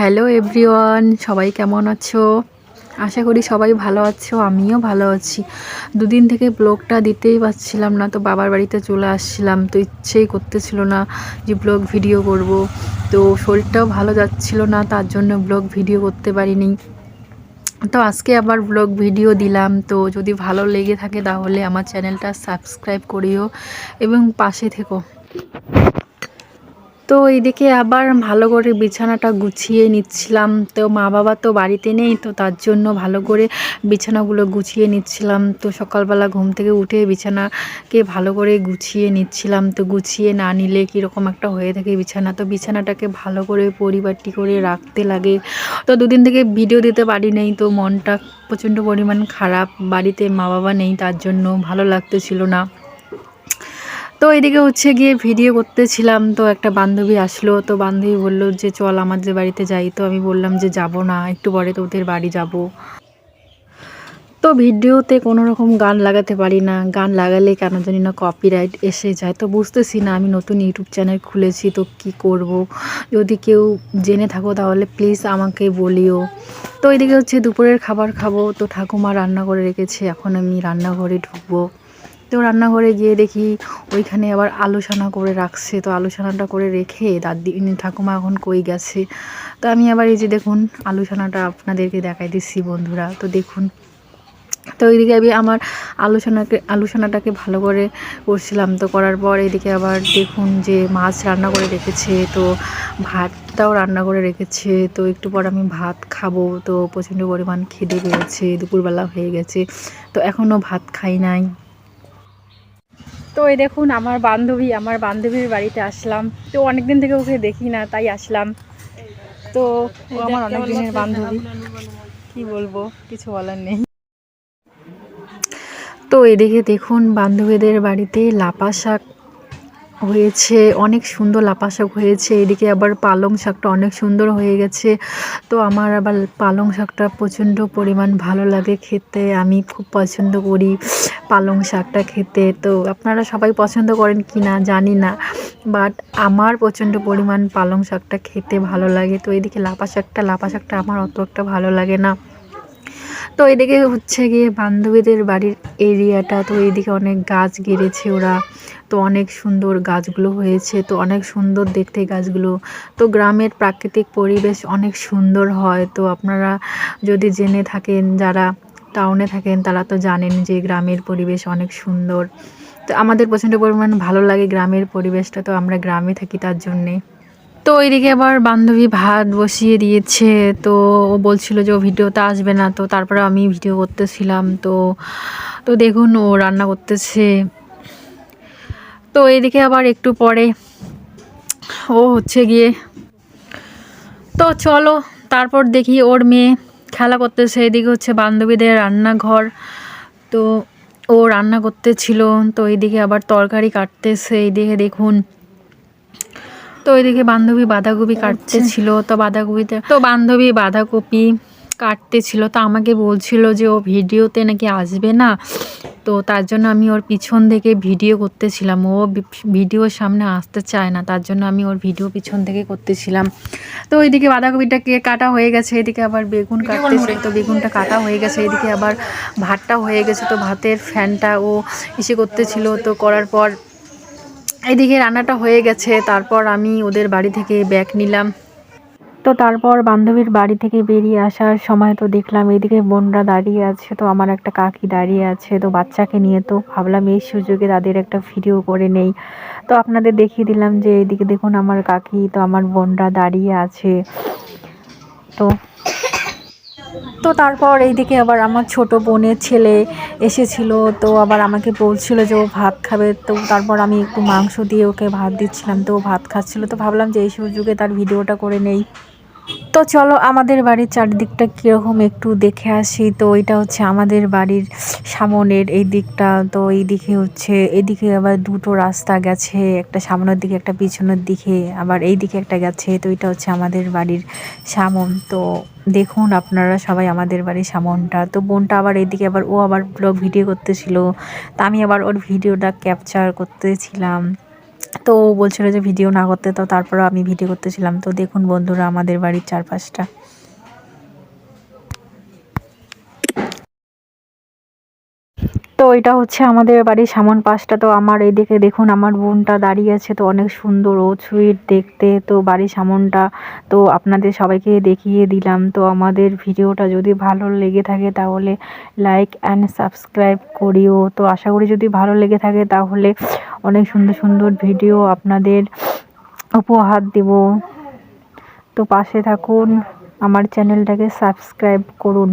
Hello everyone, সবাই কেমন আছো? আশা করি সবাই ভালো আছো, আমিও ভালো আছি। দুদিন থেকে ব্লগটা দিতেই পারছিলাম না, তো বাবার বাড়িতে চলে আসছিলাম, তো ইচ্ছেই করতেছিল না যে ব্লগ ভিডিও করব। তো শরীরটাও ভালো যাচ্ছিল না, তার জন্য ব্লগ ভিডিও করতে পারিনি। তো আজকে আবার ব্লগ ভিডিও দিলাম, তো যদি ভালো লেগে থাকে তাহলে আমার চ্যানেলটা সাবস্ক্রাইব করিও এবং পাশে থেকো। তো এইদিকে আবার ভালো করে বিছানাটা গুছিয়ে নিচ্ছিলাম। তো মা বাবা তো বাড়িতে নেই, তো তার জন্য ভালো করে বিছানাগুলো গুছিয়ে নিচ্ছিলাম। তো সকালবেলা ঘুম থেকে উঠে বিছানাকে ভালো করে গুছিয়ে নিচ্ছিলাম। তো গুছিয়ে না নিলে কীরকম একটা হয়ে থাকে বিছানা। তো বিছানাটাকে ভালো করে পরিবারটি করে রাখতে লাগে। তো দুদিন থেকে ভিডিও দিতে পারি নেই, তো মনটা প্রচণ্ড পরিমাণ খারাপ। বাড়িতে মা বাবা নেই, তার জন্য ভালো লাগতেছিল না। তো এদিকে হচ্ছে গিয়ে ভিডিও করতেছিলাম, তো একটা বান্ধবী আসলো, তো বান্ধবী বলল যে, চল আমাদের বাড়িতে যাই। তো আমি বললাম যে, যাব না, একটু পরে তো ওদের বাড়ি যাব। তো ভিডিওতে কোনো রকম গান লাগাতে পারি না। গান লাগালে কেন জানি না কপিরাইট এসে যায়। তো বুঝতেছি না, আমি নতুন ইউটিউব চ্যানেল খুলেছি, তো কি করব? যদি কেউ জেনে থাকো তাহলে প্লিজ আমাকে বলিও। তো এদিকে হচ্ছে দুপুরের খাবার খাব, তো ঠাকুমা রান্না করে রেখেছে, এখন আমি রান্নাঘরে ঢুকবো। তো রান্নাঘরে গিয়ে দেখি ওইখানে আবার আলোচনা করে রাখছে। তো আলোচনাটা করে রেখে দাদি ঠাকুমা এখন কই গেছে? তো আমি আবার এই যে দেখুন, আলোচনাটা আপনাদেরকে দেখাই দিচ্ছি বন্ধুরা। তো দেখুন, তো ওইদিকে আমি আমার আলোচনাকে, আলোচনাটাকে ভালো করে করছিলাম। তো করার পর এদিকে আবার দেখুন যে মাছ রান্না করে রেখেছে, তো ভাতটাও রান্না করে রেখেছে। তো একটু পর আমি ভাত খাব। তো প্রচণ্ড পরিমাণ খিদে পেয়েছে, দুপুরবেলা হয়ে গেছে। তো এখনও ভাত খাই নাই। তো এই দেখুন আমার বান্ধবী আমার বান্ধবীর বাড়িতে আসলাম। তো অনেকদিন থেকে ওকে দেখি না তাই আসলাম। তো ও আমার অনেক দিনের বান্ধবী। কি বলব কিছু বলার নেই। তো এদিকে দেখুন বান্ধবীদের বাড়িতে লাপা শাক হয়েছে, অনেক সুন্দর লাপা শাক হয়েছে, এদিকে আবার পালং শাকটা অনেক সুন্দর হয়ে গেছে। তো আমার আবার পালং শাকটা প্রচণ্ড পরিমাণ ভালো লাগে খেতে, আমি খুব পছন্দ করি পালং শাকটা খেতে। তো আপনারা সবাই পছন্দ করেন কি না জানি না বাট আমার প্রচণ্ড পরিমাণ পালং শাকটা খেতে ভালো লাগে। তো এদিকে লাপা শাকটা লাপা শাকটা আমার অত একটা ভালো লাগে না। তো এদিকে হচ্ছে গিয়ে বান্ধবীদের বাড়ির এরিয়াটা তো এদিকে অনেক গাছ গেড়েছে ওরা। তো অনেক সুন্দর গাছগুলো হয়েছে, তো অনেক সুন্দর দেখতে গাছগুলো। তো গ্রামের প্রাকৃতিক পরিবেশ অনেক সুন্দর হয়, তো আপনারা যদি জেনে থাকেন, যারা টাউনে থাকেন, তারা তো জানেন যে গ্রামের পরিবেশ অনেক সুন্দর। তো আমাদের প্রচণ্ড পরিমাণ ভালো লাগে গ্রামের পরিবেশটা, তো আমরা গ্রামে থাকি তার জন্যে। তো ওইদিকে আবার বান্ধবী ভাত বসিয়ে দিয়েছে, তো ও বলছিল যে ও ভিডিওতে আসবে না, তো তারপরে আমি ভিডিও করতেছিলাম, তো তো দেখুন ও রান্না করতেছে। তো এইদিকে আবার একটু পরে ও হচ্ছে গিয়ে তো চলো তারপর দেখি ওর মেয়ে খেলা করতেছে এদিকে হচ্ছে বান্ধবীদের রান্নাঘর। তো ও রান্না করতে ছিল তো এইদিকে আবার তরকারি কাটতেছে এইদিকে দেখুন। তো ওইদিকে বান্ধবী বাঁধাকপি কাটতে ছিল তো বাঁধাকপিতে তো বান্ধবী বাঁধাকপি কাটতে ছিল তো আমাকে বলছিল যে ও ভিডিওতে নাকি আসবে না। তো তার জন্য আমি ওর পিছন থেকে ভিডিও করতেছিলাম। ও ভিডিওর সামনে আসতে চায় না তার জন্য আমি ওর ভিডিও পিছন থেকে করতেছিলাম। তো ওইদিকে বাঁধাকপিটা কে কাটা হয়ে গেছে এদিকে আবার বেগুন কাটতেছে তো বেগুনটা কাটা হয়ে গেছে এদিকে আবার ভাতটা হয়ে গেছে তো ভাতের ফ্যানটা ও ইসে করতেছিল। তো করার পর এদিকে রান্নাটা হয়ে গেছে তারপর আমি ওদের বাড়ি থেকে ব্যাগ নিলাম। তো তারপর বান্ধবীর বাড়ি থেকে বেরিয়ে আসার সময় তো দেখলাম এদিকে বোনরা দাঁড়িয়ে আছে, তো আমার একটা কাকি দাঁড়িয়ে আছে, তো বাচ্চাকে নিয়ে তো ভাবলাম এই সুযোগে তাদের একটা ভিডিও করে নেই। তো আপনাদের দেখিয়ে দিলাম যে এদিকে দেখুন আমার কাকি, তো আমার বোনরা দাঁড়িয়ে আছে। তো তো তারপর এইদিকে আবার আমার ছোট বোনের ছেলে এসেছিল, তো আবার আমাকে বলছিল যে ও ভাত খাবে, তো তারপর আমি একটু মাংস দিয়ে ওকে ভাত দিচ্ছিলাম, তো ও ভাত খাচ্ছিল, তো ভাবলাম যে এই সুযোগে তার ভিডিওটা করে নেই। তো চলো আমাদের বাড়ির চারিদিকটা কীরকম একটু দেখে আসি। তো এটা হচ্ছে আমাদের বাড়ির সামনের এই দিকটা। তো এই দিকে হচ্ছে, এদিকে আবার দুটো রাস্তা গেছে, একটা সামনের দিকে, একটা পিছনের দিকে, আবার এই দিকে একটা গেছে। তো এটা হচ্ছে আমাদের বাড়ির সামন। তো দেখুন আপনারা সবাই আমাদের বাড়ির সামনটা। তো বোনটা আবার এইদিকে আবার, ও আবার ব্লগ ভিডিও করতেছিল। তা আমি আবার ওর ভিডিওটা ক্যাপচার করতেছিলাম। তো বলছিল যে ভিডিও না করতে, তো তারপরে আমি ভিডিও করতেছিলাম। তো দেখুন বন্ধুরা, আমাদের বাড়ির চারপাশটা। তো এটা হচ্ছে আমাদের বাড়ির সামন পাশটা। তো আমার এইদিকে দেখুন, আমার বোনটা দাঁড়িয়ে আছে, তো অনেক সুন্দর ও সুইট দেখতে। তো বাড়ির সামনটা, তো আপনাদের সবাইকে দেখিয়ে দিলাম। তো আমাদের ভিডিওটা যদি ভালো লেগে থাকে, তাহলে লাইক অ্যান্ড সাবস্ক্রাইব করিও। তো আশা করি যদি ভালো লেগে থাকে, তাহলে অনেক সুন্দর সুন্দর ভিডিও আপনাদের উপহার দেব। তো পাশে থাকুন আমার চ্যানেলটাকে সাবস্ক্রাইব করুন।